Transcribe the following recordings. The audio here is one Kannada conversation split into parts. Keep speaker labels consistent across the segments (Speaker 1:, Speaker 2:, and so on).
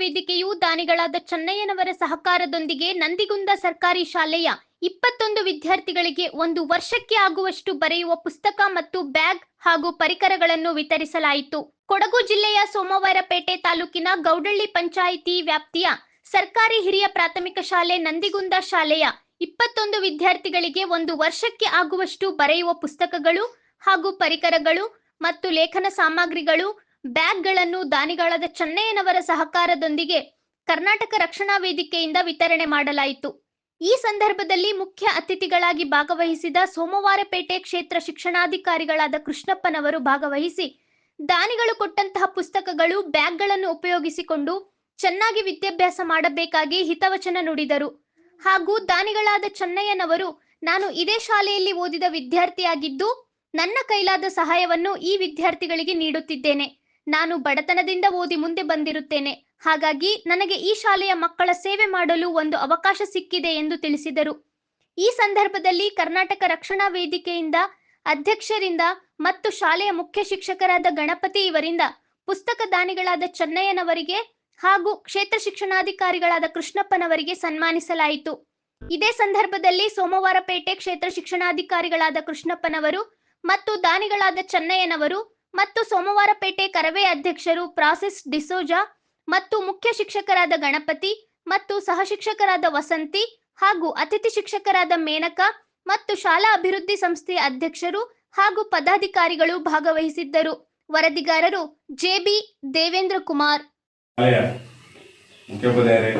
Speaker 1: ವೇದಿಕೆಯು ದಾನಿಗಳಾದ ಚೆನ್ನಯ್ಯನವರ ಸಹಕಾರದೊಂದಿಗೆ ನಂದಿಗುಂದ ಸರ್ಕಾರಿ ಶಾಲೆಯ ಇಪ್ಪತ್ತೊಂದು ವಿದ್ಯಾರ್ಥಿಗಳಿಗೆ ಒಂದು ವರ್ಷಕ್ಕೆ ಆಗುವಷ್ಟು ಬರೆಯುವ ಪುಸ್ತಕ ಮತ್ತು ಬ್ಯಾಗ್ ಹಾಗೂ ಪರಿಕರಗಳನ್ನು ವಿತರಿಸಲಾಯಿತು. ಕೊಡಗು ಜಿಲ್ಲೆಯ ಸೋಮವಾರಪೇಟೆ ತಾಲೂಕಿನ ಗೌಡಳ್ಳಿ ಪಂಚಾಯಿತಿ ವ್ಯಾಪ್ತಿಯ ಸರ್ಕಾರಿ ಹಿರಿಯ ಪ್ರಾಥಮಿಕ ಶಾಲೆ ನಂದಿಗುಂದ ಶಾಲೆಯ ಇಪ್ಪತ್ತೊಂದು ವಿದ್ಯಾರ್ಥಿಗಳಿಗೆ ಒಂದು ವರ್ಷಕ್ಕೆ ಆಗುವಷ್ಟು ಬರೆಯುವ ಪುಸ್ತಕಗಳು ಹಾಗೂ ಪರಿಕರಗಳು ಮತ್ತು ಲೇಖನ ಸಾಮಗ್ರಿಗಳು ಬ್ಯಾಗ್ಗಳನ್ನು ದಾನಿಗಳಾದ ಚೆನ್ನಯ್ಯನವರ ಸಹಕಾರದೊಂದಿಗೆ ಕರ್ನಾಟಕ ರಕ್ಷಣಾ ವೇದಿಕೆಯಿಂದ ವಿತರಣೆ ಮಾಡಲಾಯಿತು. ಈ ಸಂದರ್ಭದಲ್ಲಿ ಮುಖ್ಯ ಅತಿಥಿಗಳಾಗಿ ಭಾಗವಹಿಸಿದ ಸೋಮವಾರಪೇಟೆ ಕ್ಷೇತ್ರ ಶಿಕ್ಷಣಾಧಿಕಾರಿಗಳಾದ ಕೃಷ್ಣಪ್ಪನವರು ಭಾಗವಹಿಸಿ, ದಾನಿಗಳು ಕೊಟ್ಟಂತಹ ಪುಸ್ತಕಗಳು ಬ್ಯಾಗ್ಗಳನ್ನು ಉಪಯೋಗಿಸಿಕೊಂಡು ಚೆನ್ನಾಗಿ ವಿದ್ಯಾಭ್ಯಾಸ ಮಾಡಬೇಕಾಗಿ ಹಿತವಚನ ನುಡಿದರು. ಹಾಗೂ ದಾನಿಗಳಾದ ಚೆನ್ನಯ್ಯನವರು, ನಾನು ಇದೇ ಶಾಲೆಯಲ್ಲಿ ಓದಿದ ವಿದ್ಯಾರ್ಥಿಯಾಗಿದ್ದು ನನ್ನ ಕೈಲಾದ ಸಹಾಯವನ್ನು ಈ ವಿದ್ಯಾರ್ಥಿಗಳಿಗೆ ನೀಡುತ್ತಿದ್ದೇನೆ. ನಾನು ಬಡತನದಿಂದ ಓದಿ ಮುಂದೆ ಬಂದಿರುತ್ತೇನೆ. ಹಾಗಾಗಿ ನನಗೆ ಈ ಶಾಲೆಯ ಮಕ್ಕಳ ಸೇವೆ ಮಾಡಲು ಒಂದು ಅವಕಾಶ ಸಿಕ್ಕಿದೆ ಎಂದು ತಿಳಿಸಿದರು. ಈ ಸಂದರ್ಭದಲ್ಲಿ ಕರ್ನಾಟಕ ರಕ್ಷಣಾ ವೇದಿಕೆಯಿಂದ ಅಧ್ಯಕ್ಷರಿಂದ ಮತ್ತು ಶಾಲೆಯ ಮುಖ್ಯ ಶಿಕ್ಷಕರಾದ ಗಣಪತಿ ಇವರಿಂದ ಪುಸ್ತಕ ದಾನಿಗಳಾದ ಚೆನ್ನಯ್ಯನವರಿಗೆ ಹಾಗೂ ಕ್ಷೇತ್ರ ಶಿಕ್ಷಣಾಧಿಕಾರಿಗಳಾದ ಕೃಷ್ಣಪ್ಪನವರಿಗೆ ಸನ್ಮಾನಿಸಲಾಯಿತು. ಇದೇ ಸಂದರ್ಭದಲ್ಲಿ ಸೋಮವಾರಪೇಟೆ ಕ್ಷೇತ್ರ ಶಿಕ್ಷಣಾಧಿಕಾರಿಗಳಾದ ಕೃಷ್ಣಪ್ಪನವರು ಮತ್ತು ದಾನಿಗಳಾದ ಚೆನ್ನಯ್ಯನವರು ಮತ್ತು ಸೋಮವಾರಪೇಟೆ ಕರವೇ ಅಧ್ಯಕ್ಷರು ಪ್ರಾಸೆಸ್ ಡಿಸೋಜಾ ಮತ್ತು ಮುಖ್ಯ ಶಿಕ್ಷಕರಾದ ಗಣಪತಿ ಮತ್ತು ಸಹ ಶಿಕ್ಷಕರಾದ ವಸಂತಿ ಹಾಗೂ ಅತಿಥಿ ಶಿಕ್ಷಕರಾದ ಮೇನಕ ಮತ್ತು ಶಾಲಾ ಅಭಿವೃದ್ಧಿ ಸಂಸ್ಥೆಯ ಅಧ್ಯಕ್ಷರು ಹಾಗೂ ಪದಾಧಿಕಾರಿಗಳು ಭಾಗವಹಿಸಿದ್ದರು. ವರದಿಗಾರರು ಜೆಬಿ ದೇವೇಂದ್ರ ಕುಮಾರ್.
Speaker 2: ಮುಖ್ಯೋಪಾಧ್ಯಾಯರೇ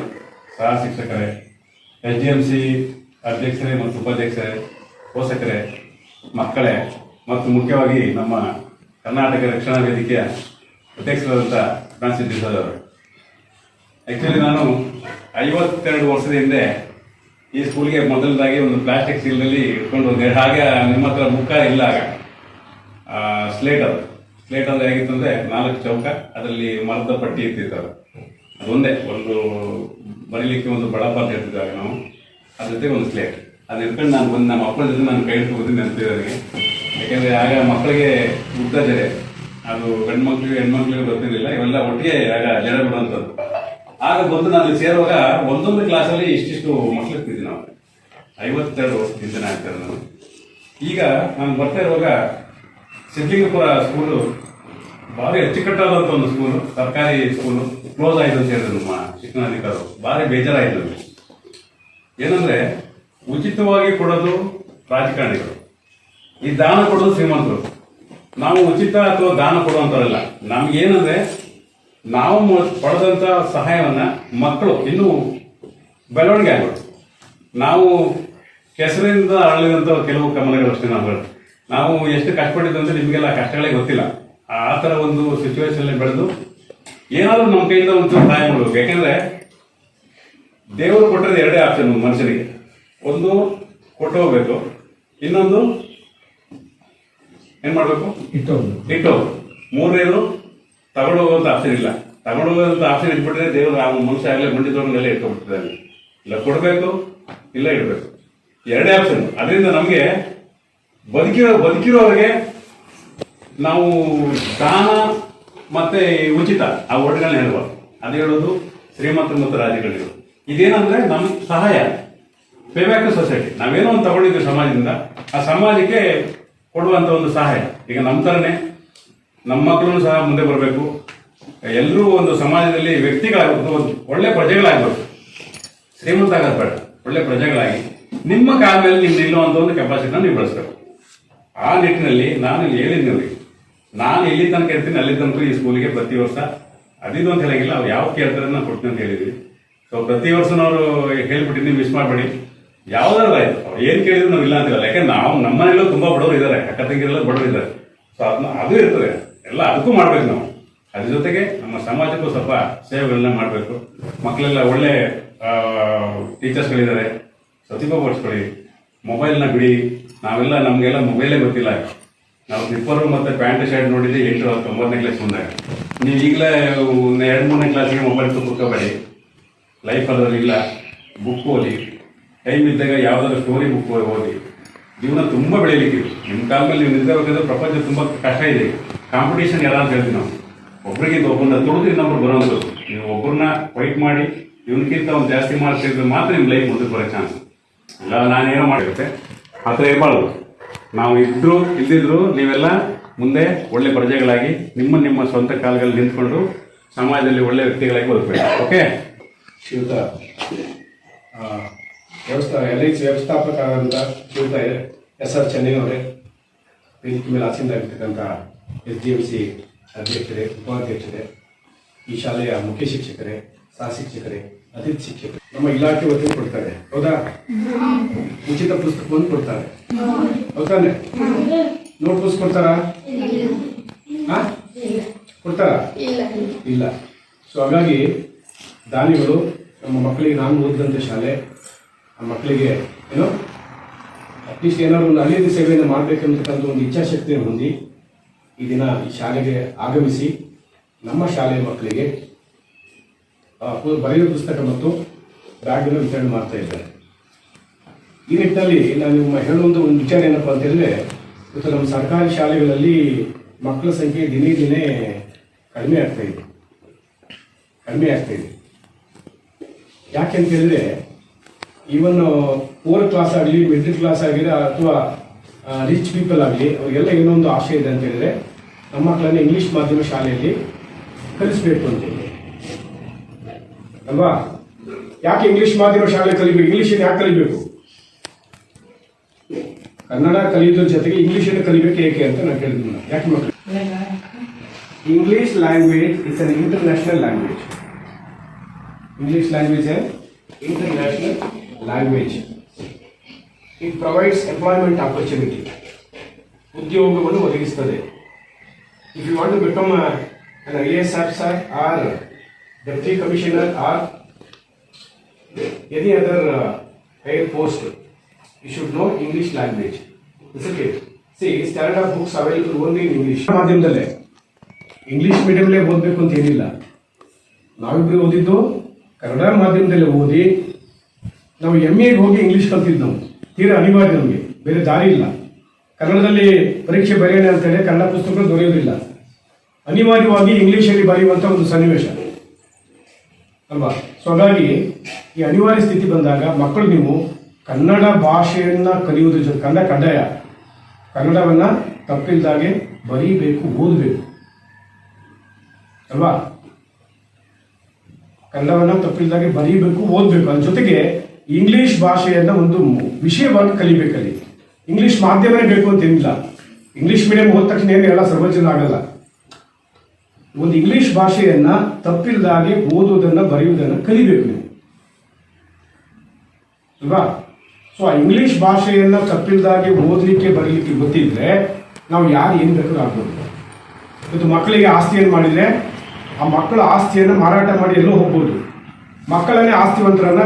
Speaker 2: ಸಹ ಶಿಕ್ಷಕರೇ ಅಧ್ಯಕ್ಷರೇ ಮತ್ತು ಮಕ್ಕಳೇ ಮತ್ತು ಮುಖ್ಯವಾಗಿ ನಮ್ಮ ಕರ್ನಾಟಕ ರಕ್ಷಣಾ ವೇದಿಕೆಯ ಅಧ್ಯಕ್ಷರಾದಂಥ ಫ್ರಾನ್ಸಿಸ್ ಡಿಸೋಜ್ ಅವರು. ಆ್ಯಕ್ಚುಲಿ ನಾನು ಐವತ್ತೆರಡು ವರ್ಷದ ಹಿಂದೆ ಈ ಸ್ಕೂಲ್ಗೆ ಮೊದಲದಾಗಿ ಒಂದು ಪ್ಲಾಸ್ಟಿಕ್ ಸೀಲ್ನಲ್ಲಿ ಇಟ್ಕೊಂಡು ಹೋದೆ. ಹಾಗೆ ನಿಮ್ಮ ಹತ್ರ ಮುಖ ಇಲ್ಲ ಆಗ. ಸ್ಲೇಟ್ ಅದು. ಸ್ಲೇಟ್ ಅಂದ್ರೆ ಹೇಗಿತ್ತು ಅಂದರೆ ನಾಲ್ಕು ಚೌಕ, ಅದರಲ್ಲಿ ಮರದ ಪಟ್ಟಿ ಇರ್ತಿತ್ತು ಅದು. ಅದೊಂದೇ. ಒಂದು ಬರೀಲಿಕ್ಕೆ ಒಂದು ಬಡ ಅಂತ ಇರ್ತಿದ್ದಾಗ ನಾವು. ಅದ್ರ ಜೊತೆಗೆ ಒಂದು ಸ್ಲೇಟ್ ಅದು ನಾನು ಬಂದು ನಮ್ಮ ಮಕ್ಕಳ ಜೊತೆ ನಾನು ಕೈ ಹಿಡ್ಕೊಂಡು ಅಂತೇಳಿ ನನಗೆ ಯಾಕೆಂದ್ರೆ ಆಗ ಮಕ್ಕಳಿಗೆ ಉದ್ದ ಜಡೆ. ಅದು ಗಂಡು ಮಕ್ಕಳಿಗೆ ಹೆಣ್ಮಕ್ಳಿಗೆ ಗೊತ್ತಿರಲಿಲ್ಲ. ಇವೆಲ್ಲ ಒಟ್ಟಿಗೆ ಆಗ ಜಡೆ ಬಿಡುವಂಥದ್ದು. ಆಗ ಬಂದು ನಾನು ಸೇರುವಾಗ ಒಂದೊಂದು ಕ್ಲಾಸಲ್ಲಿ ಇಷ್ಟಿಷ್ಟು ಮಕ್ಳು ಇರ್ತಿದ್ವಿ ನಾವು. ಐವತ್ತೆರಡು ವರ್ಷದಿಂದ ಆಗ್ತಾರೆ ನಾನು ಈಗ ನಾನು ಬರ್ತಾ ಇರುವಾಗ ಸಿದ್ಲಿಂಗಪುರ ಸ್ಕೂಲು ಭಾರಿ ಅಚ್ಚುಕಟ್ಟಾದಂಥ ಒಂದು ಸ್ಕೂಲು ಸರ್ಕಾರಿ ಸ್ಕೂಲು ಕ್ಲೋಸ್ ಆಯಿತು ಅಂತ ಹೇಳಿದ್ರು ನಮ್ಮ ಶಿಕ್ಷಣಾಧಿಕಾರರು ಭಾರಿ ಬೇಜಾರಾಯಿತು ಏನಂದ್ರೆ ಉಚಿತವಾಗಿ ಕೊಡೋದು ರಾಜಕಾರಣಿಗಳು. ಈ ದಾನ ಕೊಡೋದು ಶ್ರೀಮಂತರು. ನಾವು ಉಚಿತ ಅಥವಾ ದಾನ ಕೊಡುವಂತವರಲ್ಲ ನಮ್ಗೇನಂದ್ರೆ, ನಾವು ಪಡೆದಂತ ಸಹಾಯವನ್ನ ಮಕ್ಕಳು, ಇನ್ನೂ ಬೆಳವಣಿಗೆ ಆಗ್ಬೋದು ನಾವು ಕೆಸರಿಂದ ಅರಳಿದಂಥ ಕೆಲವು ಕಮಲಗಳು ಅಷ್ಟೇ ನಾವು. ನಾವು ಎಷ್ಟು ಕಷ್ಟಪಟ್ಟಿದ್ದಂತ ನಿಮಗೆಲ್ಲ ಕಷ್ಟಗಳೇ ಗೊತ್ತಿಲ್ಲ. ಆ ಥರ ಒಂದು ಸಿಚುವೇಶನಲ್ಲಿ ಬೆಳೆದು, ಏನಾದ್ರೂ ನಮ್ಮ ಕೈಯಿಂದ ಒಂದು ಸಹಾಯ ಮಾಡಬೇಕು. ಯಾಕೆಂದರೆ, ದೇವರು ಕೊಟ್ಟರೆ ಎರಡೇ ಆಪ್ಷನ್ ಮನುಷ್ಯನಿಗೆ. ಒಂದು ಕೊಟ್ಟು ಹೋಗ್ಬೇಕು. ಇನ್ನೊಂದು ಏನ್ ಮಾಡ್ಬೇಕು?
Speaker 3: ಇಟ್ಟು
Speaker 2: ಇಟ್ಟು ಮೂರನೇದು ತಗೊಂಡು ಹೋಗುವಂತ ಆಸೆ ಇಲ್ಲ. ತಗೊಂಡು ಹೋಗುವಂತ ಆಸೆ ಇಟ್ಬಿಟ್ರೆ ದೇವರು ಆ ಮನುಷ್ಯ ಆಗಲೇ ಮಂಡಿ ಮೇಲೆ ಇಟ್ಕೊಂಡ್ಬಿಟ್ಟಿದ್ದಾನೆ ಇಲ್ಲ ಕೊಡಬೇಕು ಇಲ್ಲ ಇಡಬೇಕು. ಎರಡೇ ಆಪ್ಷನ್ ಅದರಿಂದ ನಮಗೆ ಬದುಕಿರೋ ಬದುಕಿರೋರಿಗೆ ನಾವು ದಾನ ಮತ್ತೆ ಉಚಿತ ಆ ವರ್ಡ್ಗಳನ್ನ ಹೇಳುವ ಅದು ಹೇಳೋದು ಶ್ರೀಮಂತ ಮತ್ತು ರಾಜಗಳಿರು ಇದೇನಂದ್ರೆ ನಮ್ ಸಹಾಯ. ಪೇ ಬ್ಯಾಕ್ ಸೊಸೈಟಿ ನಾವೇನೋ ಒಂದು ತಗೊಂಡಿದ್ದೀವಿ ಸಮಾಜದಿಂದ. ಆ ಸಮಾಜಕ್ಕೆ ಕೊಡುವಂತ ಒಂದು ಸಹಾಯ. ಈಗ ನಮ್ಮ ತರನೇ ನಮ್ಮ ಮಕ್ಕಳು ಸಹ ಮುಂದೆ ಬರಬೇಕು. ಎಲ್ಲರೂ ಒಂದು ಸಮಾಜದಲ್ಲಿ ವ್ಯಕ್ತಿಗಳಾಗಬೇಕು. ಒಂದು ಒಳ್ಳೆ ಪ್ರಜೆಗಳಾಗಬೇಕು. ಶ್ರೀಮಂತ ಆಗೋದು ಬೇಡ. ಒಳ್ಳೆ ಪ್ರಜೆಗಳಾಗಿ. ನಿಮ್ಮ ಕಾಲ ಮೇಲೆ ನೀವು ನಿಲ್ಲುವಂತ ಒಂದು ಕೆಪಾಸಿಟಿನ ನೀವು ಬೆಳೆಸ್ಬೇಕು. ಆ ನಿಟ್ಟಿನಲ್ಲಿ ನಾನು ಇಲ್ಲಿ ನೋಡಿ. ನಾನು ಇಲ್ಲಿ ತನಕ ಇರ್ತೀನಿ, ಅಲ್ಲಿ ತನಕ ಈ ಸ್ಕೂಲಿಗೆ ಪ್ರತಿ ವರ್ಷ. ಅದಿದು ಅಂತ ಹೇಳಂಗಿಲ್ಲ ಅವ್ರು ಯಾವ ಕೇಳ್ತಾರೆ ನಾನು ಕೊಡ್ತೀನಿ ಅಂತ ಹೇಳಿದ್ವಿ. ಸೊ ಪ್ರತಿ ವರ್ಷನವರು ಹೇಳ್ಬಿಟ್ಟಿದ್ದೀನಿ ಮಿಸ್ ಮಾಡಬೇಡಿ. ಯಾವ್ದಾದ್ರು ಆಯ್ತು. ಅವ್ರು ಏನ್ ಕೇಳಿದ್ರು ನಾವು ಇಲ್ಲ ಅಂತಿಲ್ಲ ಯಾಕಂದ್ರೆ ನಾವು ನಮ್ಮ ಮನೆಯಲ್ಲೂ ತುಂಬಾ ಬಡವರು ಇದ್ದಾರೆ ಅಕ್ಕ ತಂಗಿರೆಲ್ಲ ಬಡವರು ಇದ್ದಾರೆ ಸೊ ಅದನ್ನ ಅದು ಇರ್ತದೆ. ಎಲ್ಲ ಅದಕ್ಕೂ ಮಾಡ್ಬೇಕು ನಾವು. ಅದ್ರ ಜೊತೆಗೆ ನಮ್ಮ ಸಮಾಜಕ್ಕೂ ಸ್ವಲ್ಪ ಸೇವೆಗಳನ್ನ ಮಾಡಬೇಕು. ಮಕ್ಕಳೆಲ್ಲ ಒಳ್ಳೆ ಟೀಚರ್ಸ್ಗಳಿದ್ದಾರೆ ಸತಿಭ ಪಡಿಸ್ಕೊಳ್ಳಿ ಮೊಬೈಲ್ನ ಬಿಡಿ. ನಾವೆಲ್ಲ ನಮಗೆಲ್ಲ ಮೊಬೈಲೇ ಗೊತ್ತಿಲ್ಲ. ನಾವು ಸ್ಲಿಪ್ಪರು ಮತ್ತೆ ಪ್ಯಾಂಟ್, ಶರ್ಟ್ ನೋಡಿದ್ರೆ ಎಂಟು, ಹತ್ತು, ಒಂಬತ್ತನೇ ಕ್ಲಾಸ್ ಮುಂದೆ. ನೀವು ಈಗಲೇ ಎರಡು, ಮೂರನೇ ಕ್ಲಾಸಿಗೆ ಮೊಬೈಲ್ ಕುತ್ಕೋಬೇಡಿ. ಲೈಫ್ ಅದರಲ್ಲಿ ಇಲ್ಲ. ಬುಕ್ ಓದಿ. ಟೈಮ್ ಇದ್ದಾಗ ಯಾವ್ದಾದ್ರು ಸ್ಟೋರಿ ಬುಕ್ ಓದಿ ಜೀವನ ತುಂಬಾ ಬೆಳೀಲಿಕ್ಕೆ ನಿಮ್ಮ ಕಾಲದಲ್ಲಿ ನೀವು ನಿಂತಿರ್ಬೇಕಾದ್ರೆ ಪ್ರಪಂಚ ತುಂಬಾ ಕಷ್ಟ ಇದೆ. ಕಾಂಪಿಟೇಷನ್ ಯಾರು ಅಂತ ಹೇಳ್ತೀವಿ ನಾವು. ಒಬ್ಬರಿಗಿಂತ ಒಬ್ಬರನ್ನ ತುಳಿದು ಇನ್ನೊಬ್ರು ಬರೋದು ನೀವು ಒಬ್ಬರನ್ನ ಫೈಟ್ ಮಾಡಿ ಇವನ್ಕಿಂತ ಒಂದು ಜಾಸ್ತಿ ಮಾರ್ಕ್ಸ್ ಇದ್ರೆ ಮಾತ್ರ ನಿಮ್ಮ ಲೈಫ್ ಮುಂದಕ್ಕೆ ಬರೋ ಚಾನ್ಸ್ ಇಲ್ಲ ನಾನೇನೋ ಮಾಡಿರುತ್ತೆ. ಆ ಥರ ಇರಬಾರ್ದು. ನಾವು ಇದ್ರು ಇಲ್ದಿದ್ರು ನೀವೆಲ್ಲ ಮುಂದೆ ಒಳ್ಳೆ ಪ್ರಜೆಗಳಾಗಿ ನಿಮ್ಮ ನಿಮ್ಮ ಸ್ವಂತ ಕಾಲಗಳಲ್ಲಿ ನಿಂತ್ಕೊಂಡು ಸಮಾಜದಲ್ಲಿ ಒಳ್ಳೆ ವ್ಯಕ್ತಿಗಳಾಗಿ ಬದುಕಬೇಕು. ಓಕೆ
Speaker 3: ಆ, ವ್ಯವಸ್ಥಾ ಎಲ್ ಐ ಸಿ ವ್ಯವಸ್ಥಾಪಕರಾದಂಥ ಶ್ರೀಯುತ ಎಸ್ ಆರ್ ಚೆನ್ನೈನವರೇ ವೇದಿಕೆ ಮೇಲೆ ಆಸೀನರಾಗಿರ್ತಕ್ಕಂಥ ಎಸ್ ಡಿ ಎಂ ಸಿ ಅಧ್ಯಕ್ಷರೇ, ಉಪಾಧ್ಯಕ್ಷರೇ, ಈ ಶಾಲೆಯ ಮುಖ್ಯ ಶಿಕ್ಷಕರೇ, ಸಹ ಶಿಕ್ಷಕರೇ, ಅತಿಥಿ ಶಿಕ್ಷಕರು, ನಮ್ಮ ಇಲಾಖೆ ವತಿಯಿಂದ ಕೊಡ್ತಾರೆ. ಹೌದಾ? ಉಚಿತ ಪುಸ್ತಕವನ್ನು ಕೊಡ್ತಾರೆ. ಹೌದಾನೆ ನೋಟ್ ಬುಕ್ಸ್ ಕೊಡ್ತಾರಾ? ಕೊಡ್ತಾರಾ? ಇಲ್ಲ. ಸೊ ಹಾಗಾಗಿ ದಾನಿಗಳು, ನಮ್ಮ ಮಕ್ಕಳಿಗೆ ನಾನು ಓದಿದಂಥ ಶಾಲೆ ಮಕ್ಕಳಿಗೆ, ಏನು? ಅಟ್ಲೀಸ್ಟ್ ಏನಾದ್ರು ಒಂದು ಅನೇಕ ಸೇವೆಯನ್ನು ಮಾಡಬೇಕಂತಕ್ಕಂಥ ಒಂದು ಇಚ್ಛಾಶಕ್ತಿಯನ್ನು ಹೊಂದಿ ಈ ದಿನ ಈ ಶಾಲೆಗೆ ಆಗಮಿಸಿ, ನಮ್ಮ ಶಾಲೆಯ ಮಕ್ಕಳಿಗೆ ಬರೆಯುವ ಪುಸ್ತಕ ಮತ್ತು ಬ್ಯಾಗನ್ನು ವಿತರಣೆ ಮಾಡ್ತಾ ಇದ್ದಾರೆ. ಈ ನಿಟ್ಟಿನಲ್ಲಿ ನಾನು ನಿಮ್ಮ ಹೇಳುವಂಥ ಒಂದು ವಿಚಾರ ಏನಪ್ಪ ಅಂತ ಹೇಳಿದ್ರೆ, ಇವತ್ತು ನಮ್ಮ ಸರ್ಕಾರಿ ಶಾಲೆಗಳಲ್ಲಿ ಮಕ್ಕಳ ಸಂಖ್ಯೆ ದಿನೇ ದಿನೇ ಕಡಿಮೆ ಆಗ್ತಾ ಇದೆ. ಕಡಿಮೆ ಆಗ್ತಾ ಇದೆ. ಯಾಕೆ ಅಂತ ಹೇಳಿದ್ರೆ ಈವನ್ ಪೂರ್ ಕ್ಲಾಸ್ ಆಗಲಿ ಮಿಡ್ಲ್ ಕ್ಲಾಸ್ ಆಗಲಿ ಅಥವಾ ರಿಚ್ ಪೀಪಲ್ ಆಗಲಿ, ಅವರಿಗೆಲ್ಲ ಏನೋ ಒಂದು ಆಶೆ ಇದೆ ಅಂತ ಹೇಳಿದ್ರೆ, ನಮ್ಮ ಮಕ್ಕಳನ್ನ ಇಂಗ್ಲಿಷ್ ಮಾಧ್ಯಮ ಶಾಲೆಯಲ್ಲಿ ಕಲಿಸ್ಬೇಕು ಅಂತ ಅಲ್ವಾ? ಯಾಕೆ ಇಂಗ್ಲಿಷ್ ಮಾಧ್ಯಮ ಶಾಲೆ ಕಲಿಬೇಕು? ಇಂಗ್ಲಿಷ್ ಯಾಕೆ ಕಲಿಬೇಕು? ಕನ್ನಡ ಕಲಿಯೋದ್ರ ಜೊತೆಗೆ ಇಂಗ್ಲೀಷನ್ನು ಕಲಿಬೇಕು ಏಕೆ ಅಂತ ನಾನು ಕೇಳಿದ್ವಿ ಯಾಕೆ ಮಕ್ಕಳು? English language is an international language English language international language it provides employment opportunity ಉದ್ಯೋಗವನ್ನು ಒದಗಿಸ್ತದೆ. If you want to become an I S officer or deputy commissioner or any other higher post you should know English language it's okay see standard of books available only in English ಮಾಧ್ಯಮದಲ್ಲೇ. ಇಂಗ್ಲಿಷ್ ಮೀಡಿಯಂಲೇ ಓದಬೇಕು ಅಂತ ಏನಿಲ್ಲ. ನಾವಿಬ್ರು ಓದಿದ್ದು ಕನ್ನಡ ಮಾಧ್ಯಮದಲ್ಲೇ ಓದಿ ನಾವು ಎಂ ಎಗೆ ಹೋಗಿ ಇಂಗ್ಲೀಷ್ ಕಲ್ತಿದ್ದು ನಾವು. ತೀರಾ ಅನಿವಾರ್ಯ ನಮಗೆ. ಬೇರೆ ದಾರಿ ಇಲ್ಲ. ಕನ್ನಡದಲ್ಲಿ ಪರೀಕ್ಷೆ ಬರೆಯೋಣ ಅಂತೇಳಿ ಕನ್ನಡ ಪುಸ್ತಕಗಳು ದೊರೆಯೋದಿಲ್ಲ. ಅನಿವಾರ್ಯವಾಗಿ ಇಂಗ್ಲೀಷಲ್ಲಿ ಬರೆಯುವಂಥ ಒಂದು ಸನ್ನಿವೇಶ. ಅಲ್ವಾ? ಸೊ ಹಾಗಾಗಿ ಈ ಅನಿವಾರ್ಯ ಸ್ಥಿತಿ ಬಂದಾಗ ಮಕ್ಕಳು ನೀವು ಕನ್ನಡ ಭಾಷೆಯನ್ನು ಕಲಿಯುವುದ್ರ ಜೊತೆ ಕನ್ನಡ ಕಡ್ಡಾಯ. ಕನ್ನಡವನ್ನು ತಪ್ಪಿಲ್ದಾಗೆ ಬರೀಬೇಕು, ಓದಬೇಕು. ಅಲ್ವಾ? ಕನ್ನಡವನ್ನು ತಪ್ಪಿಲ್ದಾಗೆ ಬರೀಬೇಕು, ಓದಬೇಕು. ಅದ್ರ ಜೊತೆಗೆ ಇಂಗ್ಲಿಷ್ ಭಾಷೆಯನ್ನ ಒಂದು ವಿಷಯವಾಗಿ ಕಲಿಬೇಕಲ್ಲಿ. ಇಂಗ್ಲಿಷ್ ಮಾಧ್ಯಮನೇ ಬೇಕು ಅಂತ ಏನಿಲ್ಲ. ಇಂಗ್ಲಿಷ್ ಮೀಡಿಯಂ ಹೋದ ತಕ್ಷಣ ಏನು ಎಲ್ಲ ಸರ್ವಜನ ಆಗಲ್ಲ. ಒಂದು ಇಂಗ್ಲಿಷ್ ಭಾಷೆಯನ್ನ ತಪ್ಪಿಲ್ಲದಾಗಿ ಓದುವುದನ್ನ ಬರೆಯುವುದನ್ನು ಕಲಿಬೇಕು ನೀವು. ಅಲ್ವಾ? ಸೊ ಆ ಇಂಗ್ಲಿಷ್ ಭಾಷೆಯನ್ನ ತಪ್ಪಿಲ್ದಾಗೆ ಓದಲಿಕ್ಕೆ, ಬರೀಲಿಕ್ಕೆ ಗೊತ್ತಿದ್ರೆ ನಾವು ಯಾರು ಏನು ಬೇಕಾದ್ರೂ ಆಗ್ಬೋದು. ಇವತ್ತು ಮಕ್ಕಳಿಗೆ ಆಸ್ತಿಯನ್ನು ಮಾಡಿದ್ರೆ, ಆ ಮಕ್ಕಳ ಆಸ್ತಿಯನ್ನು ಮಾರಾಟ ಮಾಡಿ ಎಲ್ಲೋ ಹೋಗ್ಬೋದು. ಮಕ್ಕಳನ್ನೇ ಆಸ್ತಿವಂತರನ್ನ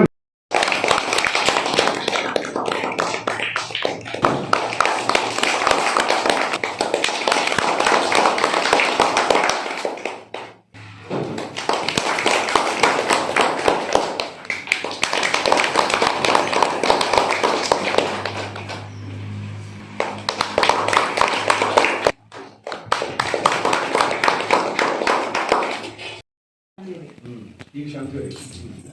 Speaker 3: 感觉也挺精明。